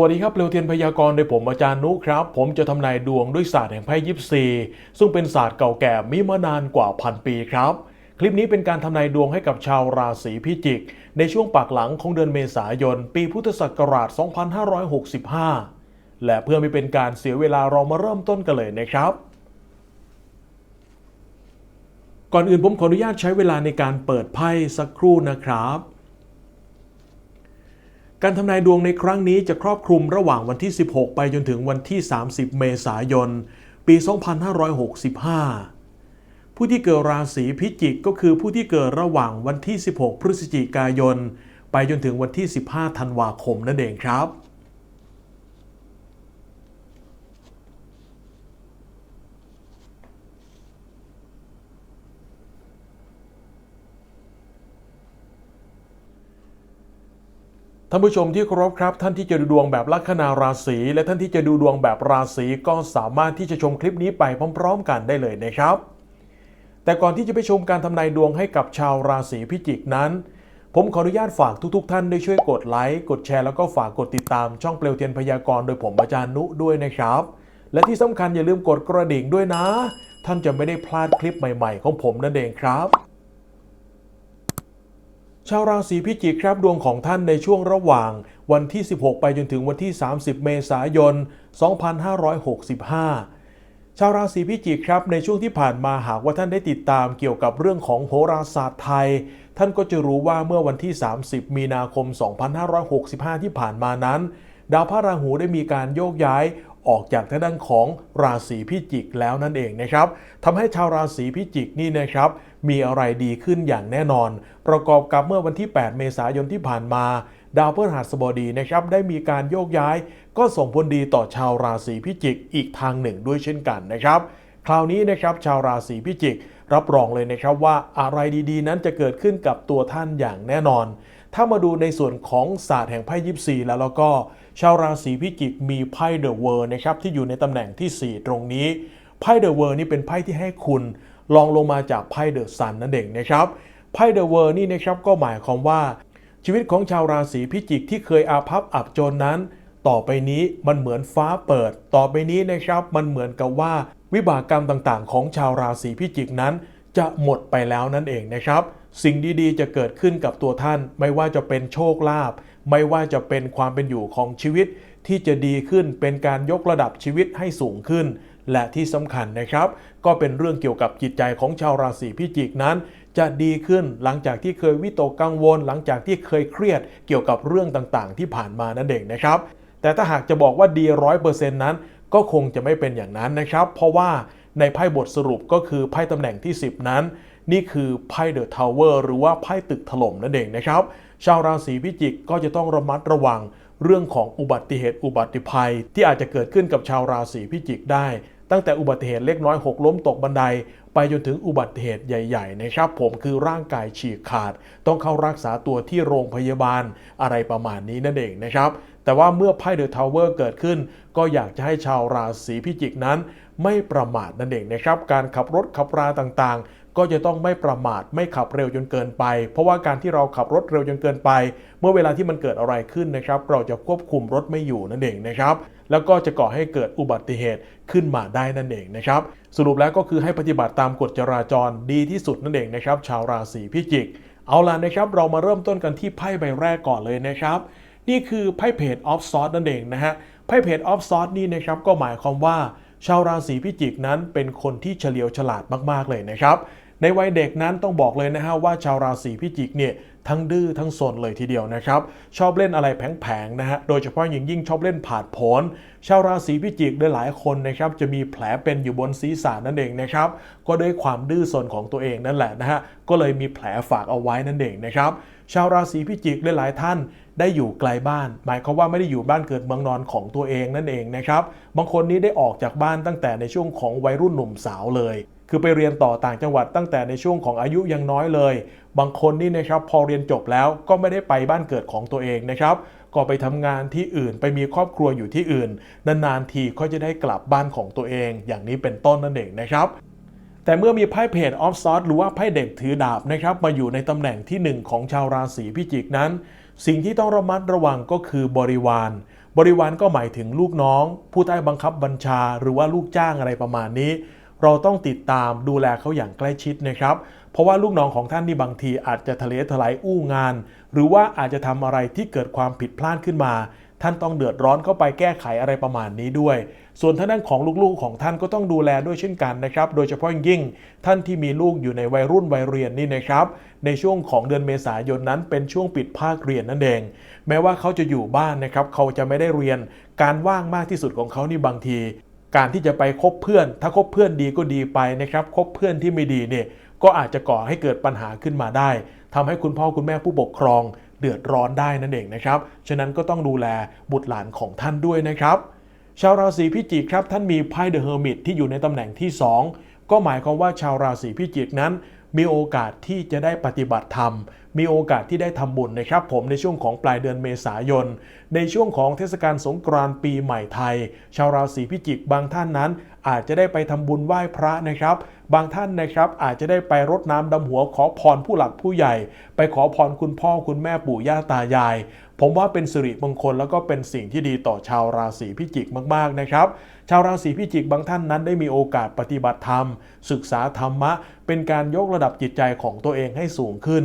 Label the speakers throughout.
Speaker 1: วัสดีครับเร็วเทียนพยากรณ์โดยผมอาจารย์นุครับ ผมจะทำนายดวงด้วยศาสตร์แห่งไพ่ยิปซี ซึ่งเป็นศาสตร์เก่าแก่มีมานานกว่าพันปีครับ คลิปนี้เป็นการทำนายดวงให้กับชาวราศีพิจิก ในช่วงปากหลังของเดือนเมษายน ปีพุทธศักราช 2565 และเพื่อไม่เป็นการเสียเวลาเรามาเริ่มต้นกันเลยนะครับก่อนอื่นผมขออนุญาตใช้เวลาในการเปิดไพ่สักครู่นะครับ การทำนายดวงในครั้งนี้จะครอบคลุมระหว่างวันที่ 16 ไปจนถึงวันที่ 30 เมษายน ปี 2565 ผู้ที่เกิดราศีพิจิกก็คือผู้ที่เกิดระหว่างวันที่ 16 พฤศจิกายน ไปจนถึงวันที่ 15 ธันวาคมนั่นเองครับ ท่านผู้ชมที่เคารพครับ ท่านที่จะดูดวงแบบลัคนาราศีและท่านที่จะดูดวงแบบราศีก็สามารถที่จะชมคลิปนี้ไปพร้อม ๆ กันได้เลยนะครับ แต่ก่อนที่จะไปชมการทำนายดวงให้กับชาวราศีพิจิกนั้น ผมขออนุญาตฝากทุก ๆ ท่านได้ช่วยกดไลค์กดแชร์แล้วก็ฝากกดติดตามช่องเปลวเทียนพยากรณ์โดยผมอาจารย์นุด้วยนะครับ และที่สำคัญอย่าลืมกดกระดิ่งด้วยนะ ท่านจะไม่ได้พลาดคลิปใหม่ ๆ ของผมนั่นเองครับ ชาวราศีพิจิกครับดวงของท่านในช่วงระหว่างวันที่ 16 ไปจนถึงวันที่ 30 เมษายน 2565 ชาวราศีพิจิกครับในช่วงที่ผ่านมาหากว่าท่านได้ติดตามเกี่ยวกับเรื่องของโหราศาสตร์ไทย ท่านก็จะรู้ว่าเมื่อวันที่ 30 มีนาคม 2565 ที่ผ่านมานั้น ดาวพระราหูได้มีการโยกย้าย ออกจากทางด้านของราศีพิจิกแล้วนั่นเองนะครับทำให้ชาวราศีพิจิกนี่นะครับมีอะไรดีขึ้นอย่างแน่นอน ประกอบกับเมื่อวันที่ 8 เมษายนที่ผ่านมา ดาวพฤหัสบดีนะครับได้มีการโยกย้าย ก็ส่งผลดีต่อชาวราศีพิจิกอีกทางหนึ่งด้วยเช่นกันนะครับคราวนี้นะครับชาวราศีพิจิก รับรองเลยนะครับว่าอะไรดีๆ นั้นจะเกิดขึ้นกับตัวท่านอย่างแน่นอน ถ้ามาดูในส่วนของศาสตร์แห่งไพ่ยิปซีแล้วแล้วก็ ชาวราศีพิจิกมีไพ่เดอะเวิร์นะครับที่อยู่ในตำแหน่งทีสี่ 4 ตรงนี้ไพ่เดอะเวิร์นี่เป็นไพ่ที่ให้คุณลองลงมาจากไพ่เดอะซันนั่นเองนะครับไพ่เดอะเวิร์นี่นะครับก็หมายความว่าชีวิตของชาวราศีพิจิกที่เคยอาภัพอับจนนั้น ต่อไปนี้มันเหมือนฟ้าเปิด ต่อไปนี้นะครับมันเหมือนกับว่า วิบากกรรมต่างๆ ของชาวราศีพิจิกนั้น จะหมดไปแล้วนั่นเองนะครับ สิ่งดีๆ จะเกิดขึ้นกับตัวท่าน ไม่ว่าจะเป็นโชคลาภไม่ว่าจะเป็นความเป็นอยู่ของชีวิตที่จะดีขึ้นเป็นการยกระดับชีวิตให้สูงขึ้น และที่สำคัญนะครับ ก็เป็นเรื่องเกี่ยวกับจิตใจของชาวราศีพิจิกนั้น จะดีขึ้นหลังจากที่เคยวิตกกังวล หลังจากที่เคยเครียดเกี่ยวกับเรื่องต่างๆ ที่ผ่านมานั่นเองนะครับ แต่ถ้าหากจะบอกว่าดีร้อยเปอร์เซ็นต์นั้น ก็คงจะไม่เป็นอย่างนั้นนะครับ เพราะว่าในไพ่บทสรุปก็คือไพ่ตำแหน่งที่ 10 นั้น นี่คือไพ่เดอะทาวเวอร์หรือว่าไพ่ตึกถล่มนั่นเองนะครับ ชาวราศีพิจิกก็จะต้องระมัดระวังเรื่องของอุบัติเหตุอุบัติภัย ที่อาจจะเกิดขึ้นกับชาวราศีพิจิกได้ ตั้งแต่อุบัติเหตุเล็กน้อยหกล้มตกบันได ไปจนถึงอุบัติเหตุใหญ่ๆนะครับผมคือร่างกายฉีกขาด ต้องเข้ารักษาตัวที่โรงพยาบาลอะไรประมาณนี้นั่นเองนะครับแต่ว่าเมื่อไพ่เดอะทาวเวอร์เกิดขึ้น ก็อยากจะให้ชาวราศีพิจิกนั้น ไม่ประมาทนั่นเองนะครับ การขับรถขับราต่างๆ ก็จะต้องไม่ประมาทไม่ขับเร็วจนเกินไป เพราะว่าการที่เราขับรถเร็วจนเกินไป เมื่อเวลาที่มันเกิดอะไรขึ้นนะครับ เราจะควบคุมรถไม่อยู่นั่นเองนะครับ แล้วก็จะก่อให้เกิดอุบัติเหตุขึ้นมาได้นั่นเองนะครับ สรุปแล้วก็คือให้ปฏิบัติตามกฎจราจรดีที่สุดนั่นเองนะครับ ชาวราศีพิจิก เอาล่ะนะครับ เรามาเริ่มต้นกันที่ไพ่ใบแรกก่อนเลยนะครับนี่คือไพ่เพจออฟซอสนั่นเองนะฮะไพ่เพจออฟซอสนี่นะครับก็หมายความว่าชาวราศีพิจิกนั้นเป็นคนที่เฉลียวฉลาดมาก ๆ เลยนะครับ ในวัยเด็กนั้นต้องบอกเลยนะฮะว่าชาวราศีพิจิกเนี่ยทั้งดื้อทั้งสนเลยทีเดียวนะครับ ชอบเล่นอะไรแผงๆนะฮะโดยเฉพาะอย่างยิ่งชอบเล่นผาดโผนชาวราศีพิจิกได้หลายคนนะครับจะมีแผลเป็นอยู่บนศีรษะนั่นเองนะครับก็ด้วยความดื้อสนของตัวเองนั่นแหละนะฮะก็เลยมีแผลฝากเอาไว้นั่นเองนะครับชาวราศีพิจิกหลายๆท่านได้อยู่ไกลบ้าน หมายความว่าไม่ได้อยู่บ้านเกิดเมืองนอนของตัวเองนั่นเองนะครับบางคนนี้ได้ออกจากบ้านตั้งแต่ในช่วงของวัยรุ่นหนุ่มสาวเลย คือไปเรียนต่อต่างจังหวัดตั้งแต่ในช่วงของอายุยังน้อยเลย บางคนนี่นะครับพอเรียนจบแล้วก็ไม่ได้ไปบ้านเกิดของตัวเองนะครับ ก็ไปทำงานที่อื่นไปมีครอบครัวอยู่ที่อื่น นานๆทีก็จะได้กลับบ้านของตัวเอง อย่างนี้เป็นต้นนั่นเองนะครับแต่เมื่อมีไพ่เพจออฟซอสหรือว่าไพ่เด็กถือดาบนะครับมาอยู่ในตำแหน่งที่ 1 ของชาวราศีพิจิกนั้น สิ่งที่ต้องระมัดระวังก็คือบริวาร บริวารก็หมายถึงลูกน้อง ผู้ใต้บังคับบัญชา หรือว่าลูกจ้างอะไรประมาณนี้ เราต้องติดตามดูแลเขาอย่างใกล้ชิดนะครับ เพราะว่าลูกน้องของท่านนี่บางทีอาจจะทะเลถลายอู้งาน หรือว่าอาจจะทำอะไรที่เกิดความผิดพลาดขึ้นมา ท่านต้องเดือดร้อนเข้าไปแก้ไขอะไรประมาณนี้ด้วย ส่วนท่านด้านของลูกๆของท่านก็ต้องดูแลด้วยเช่นกันนะครับ โดยเฉพาะยิ่งท่านที่มีลูกอยู่ในวัยรุ่นวัยเรียนนี่นะครับ ในช่วงของเดือนเมษายนนั้นเป็นช่วงปิดภาคเรียนนั่นเอง แม้ว่าเขาจะอยู่บ้านนะครับเขาจะไม่ได้เรียน การว่างมากที่สุดของเขานี่บางที การที่จะไปคบเพื่อน ถ้าคบเพื่อนดีก็ดีไปนะครับคบเพื่อนที่ไม่ดีเนี่ยก็อาจจะก่อให้เกิดปัญหาขึ้นมาได้ทำให้คุณพ่อคุณแม่ผู้ปกครอง เดือดร้อนได้นั่นเองนะครับฉะนั้นก็ต้องดูแลบุตรหลานของท่านด้วยนะครับชาวราศีพิจิกครับท่านมีไพ่เดอะเฮอร์มิตที่อยู่ในตำแหน่งที่ 2 ก็หมายความว่าชาวราศีพิจิกนั้น มีโอกาสที่จะได้ปฏิบัติธรรม มีโอกาสที่ได้ทำบุญนะครับ ผมในช่วงของปลายเดือนเมษายน ในช่วงของเทศกาลสงกรานต์ปีใหม่ไทย ชาวราศีพิจิกบางท่านนั้น อาจจะได้ไปทำบุญไหว้พระนะครับ บางท่านนะครับอาจจะได้ไปรดน้ำดำหัวขอพรผู้หลักผู้ใหญ่ ไปขอพรคุณพ่อคุณแม่ปู่ย่าตายาย ผมว่าเป็นสิริมงคลแล้วก็เป็นสิ่งที่ดีต่อชาวราศีพิจิกมากๆนะครับ ชาวราศีพิจิกบางท่านนั้นได้มีโอกาสปฏิบัติธรรม ศึกษาธรรมะ เป็นการยกระดับจิตใจของตัวเองให้สูงขึ้น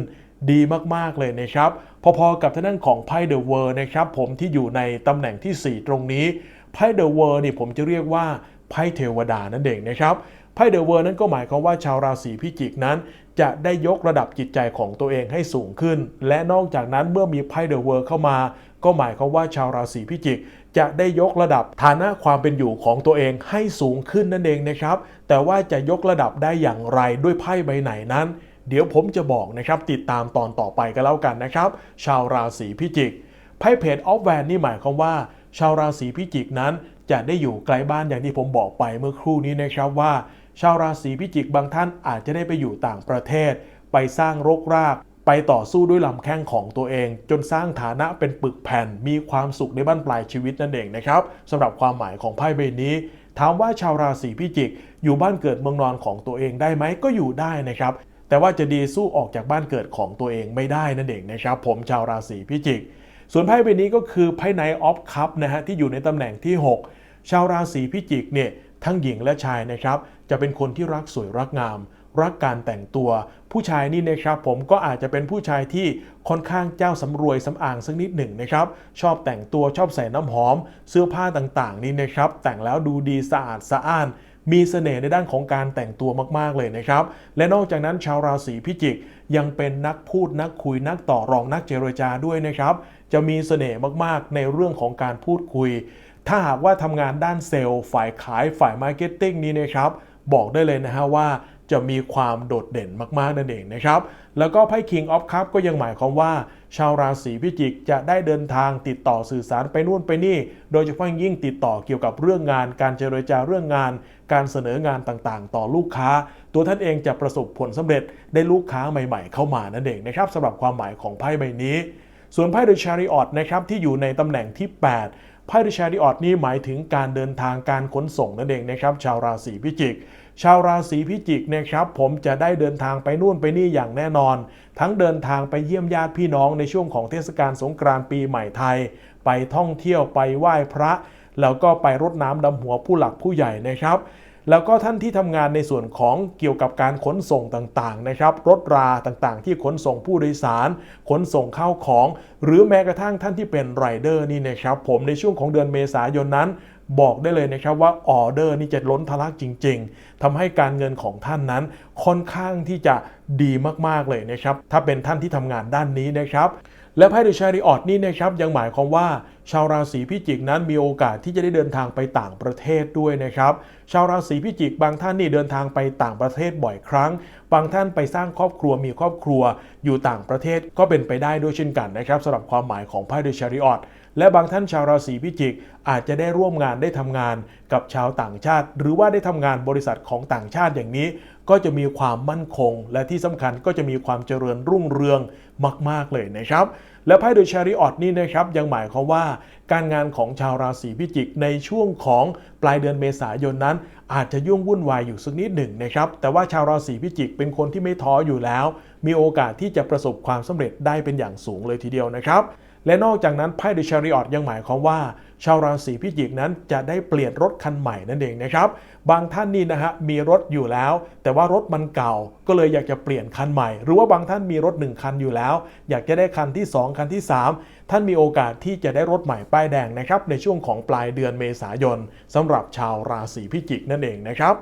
Speaker 1: ดีมาก ๆ เลยนะครับ พอ ๆ กับท่านนั่นของไพ่เดอะเวิร์นะครับ ผมที่อยู่ในตำแหน่งทีสี่4 ตรงนี้ไพ่เดอะเวิร์นี่ผมจะเรียกว่า ไพ่เทวดานั่นเองนะครับไพ่เดอะเวิร์นั้นก็หมายความว่าชาวราศีพิจิกนั้น จะได้ยกระดับจิตใจของตัวเองให้สูงขึ้น และนอกจากนั้นเมื่อมีไพ่เดอะเวิร์เข้ามา ก็หมายความว่าชาวราศีพิจิก จะได้ยกระดับฐานะความเป็นอยู่ของตัวเองให้สูงขึ้นนั่นเองนะครับ แต่ว่าจะยกระดับได้อย่างไรด้วยไพ่ใบไหนนั้น เดี๋ยวผมจะบอกนะครับติดตามตอนต่อไปกันแล้วกันนะครับ ชาวราศีพิจิกไพ่เพจออฟแวนนี่หมายความว่า ชาวราศีพิจิกนั้น จะได้อยู่ไกลบ้านอย่างที่ผมบอกไปเมื่อครู่นี้นะครับว่า ชาวราศีพิจิกบางท่านอาจจะได้ไปอยู่ต่างประเทศ ไปสร้างรกราก ไปต่อสู้ด้วยลำแข้งของตัวเอง จนสร้างฐานะเป็นปึกแผ่น มีความสุขในบ้านปลายชีวิตนั่นเองนะครับสำหรับความหมายของไพ่ใบนี้ถามว่าชาวราศีพิจิก อยู่บ้านเกิดเมืองนอนของตัวเองได้ไหมก็อยู่ได้นะครับ แต่ว่าจะดีสู้ออกจากบ้านเกิดของตัวเองไม่ได้นั่นเองนะครับ ผมชาวราศีพิจิก ส่วนไพ่ใบนี้ก็คือไพ่ไนออฟคัพนะฮะที่อยู่ในตำแหน่งที่ 6 ชาวราศีพิจิกเนี่ยทั้งหญิงและชายนะครับ จะเป็นคนที่รักสวยรักงาม รักการแต่งตัว ผู้ชายนี่นะครับ ผมก็อาจจะเป็นผู้ชายที่ค่อนข้างเจ้าสำรวยสำอางสักนิดหนึ่งนะครับ ชอบแต่งตัวชอบใส่น้ำหอม เสื้อผ้าต่างๆ นี่นะครับ แต่งแล้วดูดีสะอาดสะอ้าน มีเสน่ห์ในด้านของการแต่งตัวมาก ๆ เลยนะครับ และนอกจากนั้นชาวราศีพิจิกยังเป็นนักพูดนักคุยนักต่อรองนักเจรจาด้วยนะครับ จะมีเสน่ห์มากๆในเรื่องของการพูดคุย ถ้าหากว่าทำงานด้านเซลล์ฝ่ายขายฝ่ายมาร์เก็ตติ้งนี้นะครับ บอกได้เลยนะฮะว่าจะมีความโดดเด่นมากๆนั่นเองนะครับ แล้วก็ไพ่ King of Cup ก็ยังหมายความว่า ชาวราศีพิจิกจะได้เดินทางติดต่อสื่อสารไปนู่นไปนี่ โดยเฉพาะยิ่งติดต่อเกี่ยวกับเรื่องงาน การเจรจาเรื่องงาน การเสนองานต่างๆ ต่อลูกค้า ตัวท่านเองจะประสบผลสำเร็จได้ลูกค้าใหม่ ๆ เข้ามานั่นเองนะครับสำหรับความหมายของไพ่ใบนี้ ส่วนไพ่ The Chariot นะครับที่อยู่ในตำแหน่งที่ 8ไพ่ The Chariot นี่หมายถึงการเดินทางการขนส่งนั่นเองนะครับชาวราศีพิจิก ชาวราศีพิจิกนะครับผมจะได้เดินทางไปนู่นไปนี่อย่างแน่นอน ทั้งเดินทางไปเยี่ยมญาติพี่น้องในช่วงของเทศกาลสงกรานต์ปีใหม่ไทย ไปท่องเที่ยวไปไหว้พระ แล้วก็ไปรดน้ำดำหัวผู้หลักผู้ใหญ่นะครับแล้วก็ท่านที่ทำงานในส่วนของเกี่ยวกับการขนส่งต่างๆนะครับรถราต่างๆ ที่ขนส่งผู้โดยสาร ขนส่งข้าวของ หรือแม้กระทั่งท่านที่เป็นไรเดอร์นี่นะครับผมในช่วงของเดือนเมษายนนั้น บอกได้เลยนะครับว่าออเดอร์นี่จะล้นทะลักจริง ๆทำให้การเงินของท่านนั้นค่อนข้างที่จะดีมากๆเลยนะครับ ถ้าเป็นท่านที่ทำงานด้านนี้นะครับ และไพ่ดูชาริออดนี่นะครับยังหมายความว่าชาวราศีพิจิกนั้นมีโอกาสที่จะได้เดินทางไปต่างประเทศด้วยนะครับ ชาวราศีพิจิกบางท่านนี่เดินทางไปต่างประเทศบ่อยครั้ง บางท่านไปสร้างครอบครัวมีครอบครัวอยู่ต่างประเทศก็เป็นไปได้ด้วยเช่นกันนะครับสำหรับความหมายของไพ่เดชาริออตและบางท่านชาวราศีพิจิก อาจจะได้ร่วมงานได้ทำงานกับชาวต่างชาติ หรือว่าได้ทำงานบริษัทของต่างชาติอย่างนี้ ก็จะมีความมั่นคง และที่สำคัญก็จะมีความเจริญรุ่งเรืองมาก ๆเลยนะครับ และไพ่โดยชาริออตนี่นะครับยังหมายความว่า การงานของชาวราศีพิจิกในช่วงของปลายเดือนเมษายนนั้น อาจจะยุ่งวุ่นวายอยู่สักนิดหนึ่งนะครับแต่ว่าชาวราศีพิจิกเป็นคนที่ไม่ท้ออยู่แล้ว มีโอกาสที่จะประสบความสำเร็จได้เป็นอย่างสูงเลยทีเดียวนะครับ และนอกจากนั้นไพ่เดอะชาริออตยังหมายความว่า ชาวราศีพิจิกนั้นจะได้เปลี่ยนรถคันใหม่นั่นเองนะครับ บางท่านนี่นะฮะมีรถอยู่แล้ว แต่ว่ารถมันเก่าก็เลยอยากจะเปลี่ยนคันใหม่ หรือว่าบางท่านมีรถ 1 คันอยู่แล้ว อยากจะได้คันที่ 2 คันที่ 3 ท่านมีโอกาสที่จะได้รถใหม่ป้ายแดงนะครับในช่วงของปลายเดือนเมษายนสำหรับชาวราศีพิจิกนั่นเองนะครับ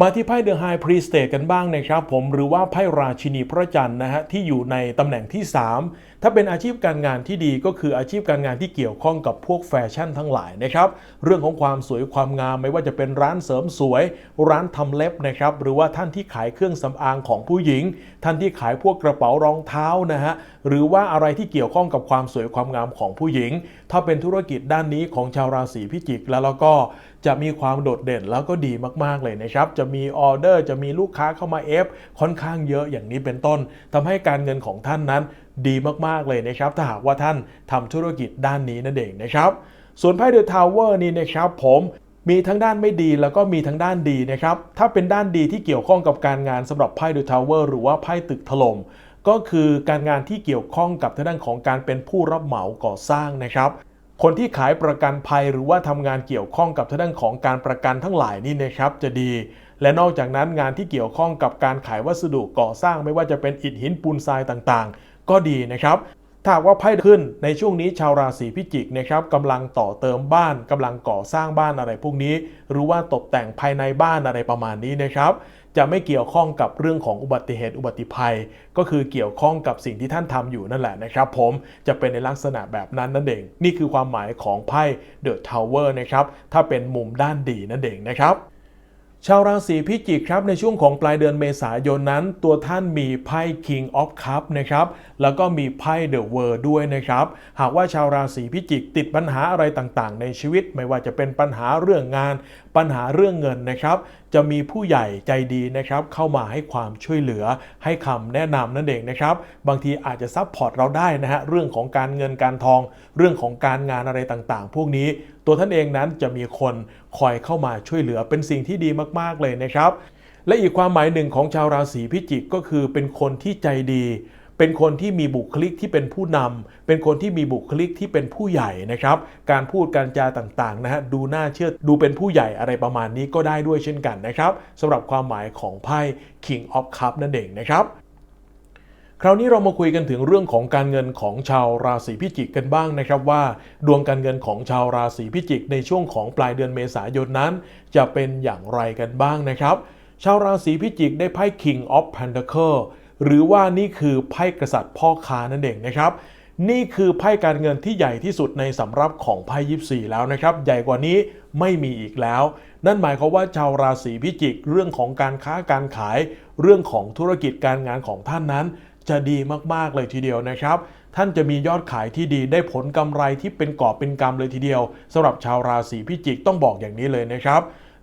Speaker 1: มาที่ไพ่เดอะไฮพรีสเต e กันบ้างนะครับผมหรือว่าไพ่ราชินีพระจันทร์นะฮะที่อยู่ในตำแหน่งที่ 3 ถ้าเป็นอาชีพการงานที่ดีก็คืออาชีพการงานที่เกี่ยวข้องกับพวกแฟชั่นทั้งหลายนะครับ เรื่องของความสวยความงามไม่ว่าจะเป็นร้านเสริมสวย ร้านทำเล็บนะครับ หรือว่าท่านที่ขายเครื่องสำอางของผู้หญิง ท่านที่ขายพวกกระเป๋ารองเท้านะฮะ หรือว่าอะไรที่เกี่ยวข้องกับความสวยความงามของผู้หญิง ถ้าเป็นธุรกิจด้านนี้ของชาวราศีพิจิกแล้วแล้วก็จะมีความโดดเด่นแล้วก็ดีมากๆเลยนะครับ จะมีออเดอร์จะมีลูกค้าเข้ามาเอฟค่อนข้างเยอะอย่างนี้เป็นต้นทำให้การเงินของท่านนั้น ดีมากๆเลยนะครับถ้าหากว่าท่านทำธุรกิจด้านนี้นั่นเองนะครับ ส่วนไพ่เดอะทาวเวอร์นี่นะครับผมมีทั้งด้านไม่ดีแล้วก็มีทั้งด้านดีนะครับ ถ้าเป็นด้านดีที่เกี่ยวข้องกับการงานสำหรับไพ่เดอะทาวเวอร์หรือว่าไพ่ตึกถล่มก็คือการงานที่เกี่ยวข้องกับทางด้านของการเป็นผู้รับเหมาก่อสร้างนะครับ คนที่ขายประกันภัยหรือว่าทำงานเกี่ยวข้องกับทางด้านของการประกันทั้งหลายนี่นะครับจะดี และนอกจากนั้นงานที่เกี่ยวข้องกับการขายวัสดุก่อสร้างไม่ว่าจะเป็นอิฐหินปูนทรายต่างๆ ก็ดีนะครับถ้าว่าไพ่ขึ้นในช่วงนี้ชาวราศีพิจิกนะครับกำลังต่อเติมบ้านกำลังก่อสร้างบ้านอะไรพวกนี้ หรือว่าตกแต่งภายในบ้านอะไรประมาณนี้นะครับจะไม่เกี่ยวข้องกับเรื่องของอุบัติเหตุอุบัติภัย ก็คือเกี่ยวข้องกับสิ่งที่ท่านทำอยู่นั่นแหละนะครับ ผมจะเป็นในลักษณะแบบนั้นนั่นเอง นี่คือความหมายของไพ่เดอะทาวเวอร์นะครับถ้าเป็นมุมด้านดีนั่นเองนะครับ ชาวราศีพิจิกครับในช่วงของปลายเดือนเมษายนนั้น ตัวท่านมีไพ่ King of Cup นะครับแล้วก็มีไพ่ The World ด้วยนะครับหากว่าชาวราศีพิจิกติดปัญหาอะไรต่างๆ ในชีวิต ไม่ว่าจะเป็นปัญหาเรื่องงาน ปัญหาเรื่องเงินนะครับ จะมีผู้ใหญ่ใจดีนะครับ เข้ามาให้ความช่วยเหลือ ให้คำแนะนำนั่นเองนะครับ บางทีอาจจะซับพอร์ตเราได้นะฮะเรื่องของการเงินการทอง เรื่องของการงานอะไรต่างๆ พวกนี้ ตัวท่านเองนั้นจะมีคนคอยเข้ามาช่วยเหลือเป็นสิ่งที่ดีมากๆเลยนะครับ และอีกความหมายหนึ่งของชาวราศีพิจิกก็คือเป็นคนที่ใจดีเป็นคนที่มีบุคลิกที่เป็นผู้นำเป็นคนที่มีบุคลิกที่เป็นผู้ใหญ่นะครับ การพูดการจาต่างๆนะฮะดูน่าเชื่อดูเป็นผู้ใหญ่อะไรประมาณนี้ก็ได้ด้วยเช่นกันนะครับสำหรับความหมายของไพ่ King of Cup นั่นเองนะครับ คราวนี้เรามาคุยกันถึงเรื่องของการเงินของชาวราศีพิจิกกันบ้างนะครับว่า ดวงการเงินของชาวราศีพิจิก ในช่วงของปลายเดือนเมษายนนั้น จะเป็นอย่างไรกันบ้างนะครับ ชาวราศีพิจิกได้ไพ่ King of Pentacle หรือว่านี่คือไพ่กษัตริย์พ่อค้านั่นเองนะครับนี่คือไพ่การเงินที่ใหญ่ที่สุดในสำรับของไพ่ยิปซีแล้วนะครับ ใหญ่กว่านี้ไม่มีอีกแล้ว นั่นหมายความว่าชาวราศีพิจิก เรื่องของการค้าการขาย เรื่องของธุรกิจการงานของท่านนั้น จะดีมากๆเลยทีเดียวนะครับ ท่านจะมียอดขายที่ดีได้ผลกำไรที่เป็นกอบเป็นกำเลยทีเดียวสำหรับชาวราศีพิจิกต้องบอกอย่างนี้เลยนะครับ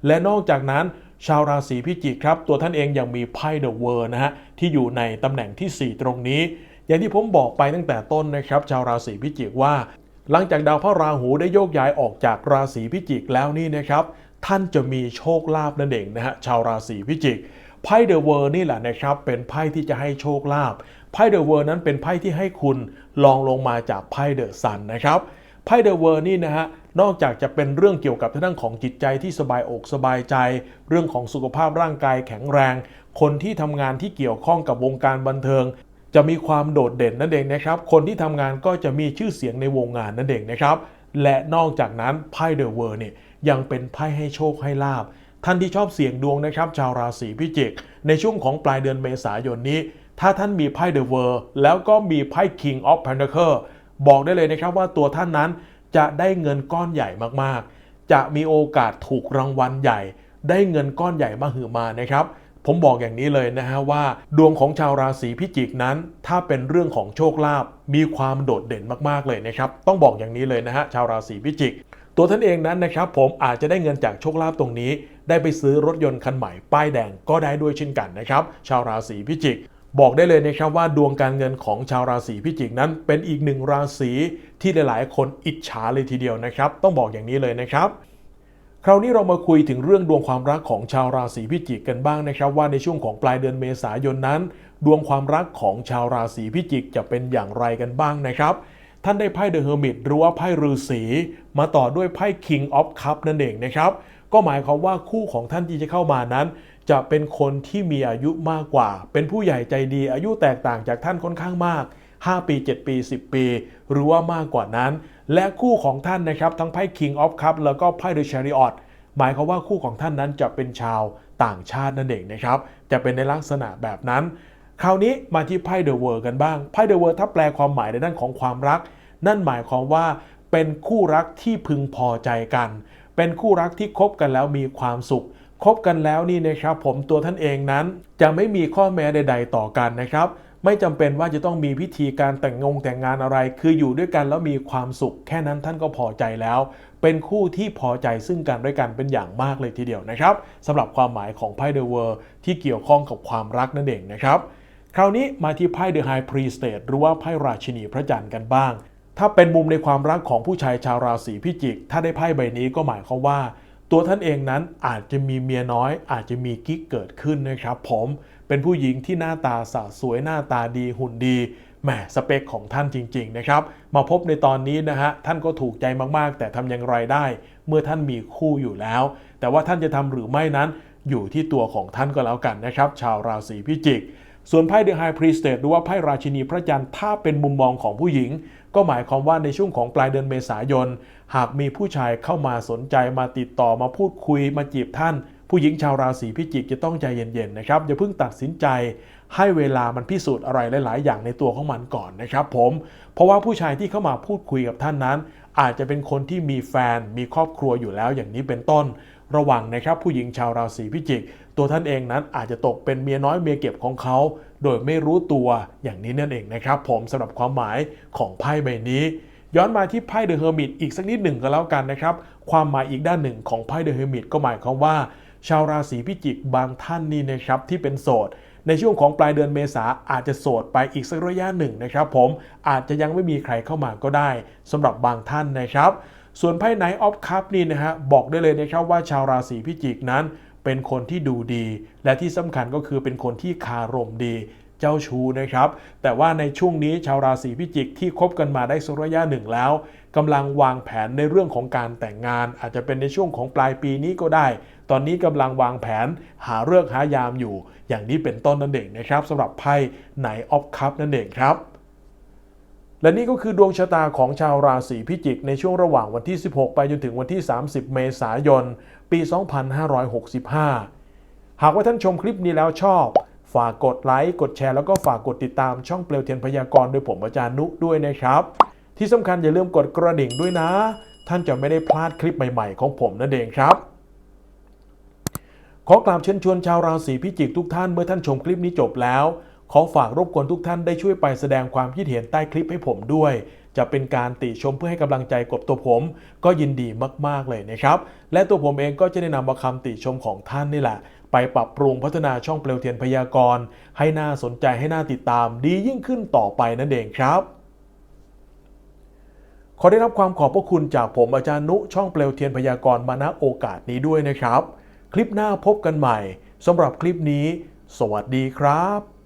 Speaker 1: และนอกจากนั้นชาวราศีพิจิกครับ ตัวท่านเองยังมีไพ่เดอะเวิร์นะฮะที่อยู่ในตำแหน่งที่ 4 ตรงนี้ อย่างที่ผมบอกไปตั้งแต่ต้นนะครับ ชาวราศีพิจิกว่า หลังจากดาวพระราหูได้โยกย้ายออกจากราศีพิจิกแล้วนี่นะครับ ท่านจะมีโชคลาภนั่นเองนะฮะชาวราศีพิจิก ไพ่เดอะเวิร์นี่แหละนะครับ เป็นไพ่ที่จะให้โชคลาภไพ่เดอะเวิร์นั้นเป็นไพ่ที่ให้คุณลองลงมาจากไพ่เดอะซันนะครับไพ่เดอะเวิร์นี่นะฮะนอกจากจะเป็นเรื่องเกี่ยวกับทางด้านของจิตใจที่สบายอกสบายใจ เรื่องของสุขภาพร่างกายแข็งแรง คนที่ทำงานที่เกี่ยวข้องกับวงการบันเทิง จะมีความโดดเด่นนั่นเองนะครับ คนที่ทำงานก็จะมีชื่อเสียงในวงงานนั่นเองนะครับ และนอกจากนั้นไพ่เดอะเวิร์เนี่ยยังเป็นไพ่ให้โชคให้ลาบ ท่านที่ชอบเสี่ยงดวงนะครับ ชาวราศีพิจิก ในช่วงของปลายเดือนเมษายนนี้ ถ้าท่านมีไพ่เดอะเวิร์แล้วก็มีไพ่ King of Pentacle บอกได้เลยนะครับว่าตัวท่านนั้นจะได้เงินก้อนใหญ่มากๆ จะมีโอกาสถูกรางวัลใหญ่ ได้เงินก้อนใหญ่มาหือมานะครับ ผมบอกอย่างนี้เลยนะฮะว่า ดวงของชาวราศีพิจิกนั้น ถ้าเป็นเรื่องของโชคลาภมีความโดดเด่นมากๆเลยนะครับ ต้องบอกอย่างนี้เลยนะฮะชาวราศีพิจิก ตัวท่านเองนั้นนะครับผมอาจจะได้เงินจากโชคลาภตรงนี้ ได้ไปซื้อรถยนต์คันใหม่ป้ายแดงก็ได้ด้วยเช่นกันนะครับชาวราศีพิจิกบอกได้เลยนะครับว่าดวงการเงินของชาวราศีพิจิกนั้นเป็นอีกหนึ่งราศีที่หลายๆ คนอิจฉาเลยทีเดียวนะครับ ต้องบอกอย่างนี้เลยนะครับ คราวนี้เรามาคุยถึงเรื่องดวงความรักของชาวราศีพิจิกกันบ้างนะครับ ว่าในช่วงของปลายเดือนเมษายนนั้น ดวงความรักของชาวราศีพิจิกจะเป็นอย่างไรกันบ้างนะครับ ท่านได้ไพ่ The Hermit หรือว่าไพ่ฤาษีมาต่อด้วยไพ่ King of Cup นั่นเองนะครับ ก็หมายความว่าคู่ของท่านที่จะเข้ามานั้น จะเป็นคนที่มีอายุมากกว่า เป็นผู้ใหญ่ใจดีอายุแตกต่างจากท่านค่อนข้างมาก 5 ปี 7 ปี 10 ปี หรือว่ามากกว่านั้น และคู่ของท่านนะครับ ทั้งไพ่ King of Cup แล้วก็ไพ่ The Chariot หมายความว่าคู่ของท่านนั้นจะเป็นชาวต่างชาตินั่นเองนะครับ จะเป็นในลักษณะแบบนั้น คราวนี้มาที่ไพ่ The World กันบ้างไพ่ The World ถ้าแปลความหมายในด้านของความรัก นั่นหมายความว่าเป็นคู่รักที่พึงพอใจกัน เป็นคู่รักที่คบกันแล้วมีความสุขคบกันแล้วนี่นะครับผมตัวท่านเองนั้นจะไม่มีข้อแม้ใด ๆ ต่อกันนะครับ ไม่จำเป็นว่าจะต้องมีพิธีการแต่งงงแต่งงานอะไร คืออยู่ด้วยกันแล้วมีความสุข แค่นั้นท่านก็พอใจแล้ว เป็นคู่ที่พอใจซึ่งกันและกันเป็นอย่างมากเลยทีเดียวนะครับสำหรับความหมายของไพ่เดอะเวิร์ที่เกี่ยวข้องกับความรักนั่นเองนะครับ คราวนี้มาที่ไพ่ The High Priestess หรือว่าไพ่ราชินีพระจันทร์กันบ้าง ถ้าเป็นมุมในความรักของผู้ชายชาวราศีพิจิก ถ้าได้ไพ่ใบนี้ก็หมายความว่า ตัวท่านเองนั้นอาจจะมีเมียน้อย อาจจะมีกิ๊กเกิดขึ้นนะครับ ผมเป็นผู้หญิงที่หน้าตาสะสวยหน้าตาดีหุ่นดีแหมสเปคของท่านจริง ๆ นะครับ มาพบในตอนนี้นะฮะ ท่านก็ถูกใจมากๆ แต่ทำอย่างไรได้ เมื่อท่านมีคู่อยู่แล้ว แต่ว่าท่านจะทำหรือไม่นั้นอยู่ที่ตัวของท่านก็แล้วกันนะครับ ชาวราศีพิจิก ส่วนไพ่ The High Priestess หรือว่าไพ่ราชินีพระจันทร์ถ้าเป็นมุมมองของผู้หญิง ก็หมายความว่าในช่วงของปลายเดือนเมษายน หากมีผู้ชายเข้ามาสนใจมาติดต่อมาพูดคุยมาจีบท่าน ผู้หญิงชาวราศีพิจิกจะต้องใจเย็นๆนะครับอย่าเพิ่งตัดสินใจให้เวลามันพิสูจน์อะไรหลาย ๆ อย่างในตัวของมันก่อนนะครับผมเพราะว่าผู้ชายที่เข้ามาพูดคุยกับท่านนั้น อาจจะเป็นคนที่มีแฟนมีครอบครัวอยู่แล้วอย่างนี้เป็นต้น ระวังนะครับผู้หญิงชาวราศีพิจิก ตัวท่านเองนั้นอาจจะตกเป็นเมียน้อยเมียเก็บของเขา โดยไม่รู้ตัวอย่างนี้นั่นเองนะครับ ผมสำหรับความหมายของไพ่ใบนี้ ย้อนมาที่ไพ่เดอะเฮอร์มิตอีกสักนิดหนึ่งก็แล้วกันนะครับ ความหมายอีกด้านหนึ่งของไพ่เดอะเฮอร์มิตก็หมายความว่า ชาวราศีพิจิกบางท่านนี่นะครับที่เป็นโสดในช่วงของปลายเดือนเมษาอาจจะโสดไปอีกสักระยะหนึ่งนะครับ ผมอาจจะยังไม่มีใครเข้ามาก็ได้สำหรับบางท่านนะครับ ส่วนไพ่ไนท์ออฟคัพนี่นะฮะบอกได้เลยนะครับว่าชาวราศีพิจิกนั้น เป็นคนที่ดูดี และที่สำคัญก็คือเป็นคนที่คารมดีเจ้าชู้นะครับ แต่ว่าในช่วงนี้ชาวราศีพิจิกที่คบกันมาได้สักระยะหนึ่งแล้วกำลังวางแผนในเรื่องของการแต่งงาน อาจจะเป็นในช่วงของปลายปีนี้ก็ได้ ตอนนี้กำลังวางแผนหาเรื่องหายามอยู่ อย่างนี้เป็นต้นนั่นเองนะครับสำหรับไพ่ไหนออฟคัพนั่นเองครับ และนี่ก็คือดวงชะตาของชาวราศีพิจิกในช่วงระหว่างวันที่ 16 ไปจนถึงวันที่ 30 เมษายน ปี 2565 หากว่าท่านชมคลิปนี้แล้วชอบ ฝากกดไลค์ กดแชร์แล้วก็ฝากกดติดตามช่องเปลวเทียนพยากรณ์โดยผมอาจารย์นุด้วยนะครับ ที่สำคัญอย่าลืมกดกระดิ่งด้วยนะ ท่านจะไม่ได้พลาดคลิปใหม่ ๆ ของผมนั่นเองครับขอกราบเชิญชวนชาวราศีพิจิกทุกท่านเมื่อท่านชมคลิปนี้จบแล้ว ขอฝากรบกวนทุกท่านได้ช่วยไปแสดงความคิดเห็นใต้คลิปให้ผมด้วย จะเป็นการติชมเพื่อให้กำลังใจกบตัวผม ก็ยินดีมากๆเลยนะครับ และตัวผมเองก็จะได้นำเอาคำติชมของท่านนี่แหละ ไปปรับปรุงพัฒนาช่องเปลวเทียนพยากรณ์ให้น่าสนใจให้น่าติดตามดียิ่งขึ้นต่อไปนั่นเองครับขอได้รับความขอบพระคุณจากผมอาจารย์นุช่องเปลวเทียนพยากรณ์มาณโอกาสนี้ด้วยนะครับ คลิปหน้าพบกันใหม่สำหรับคลิปนี้ สวัสดีครับ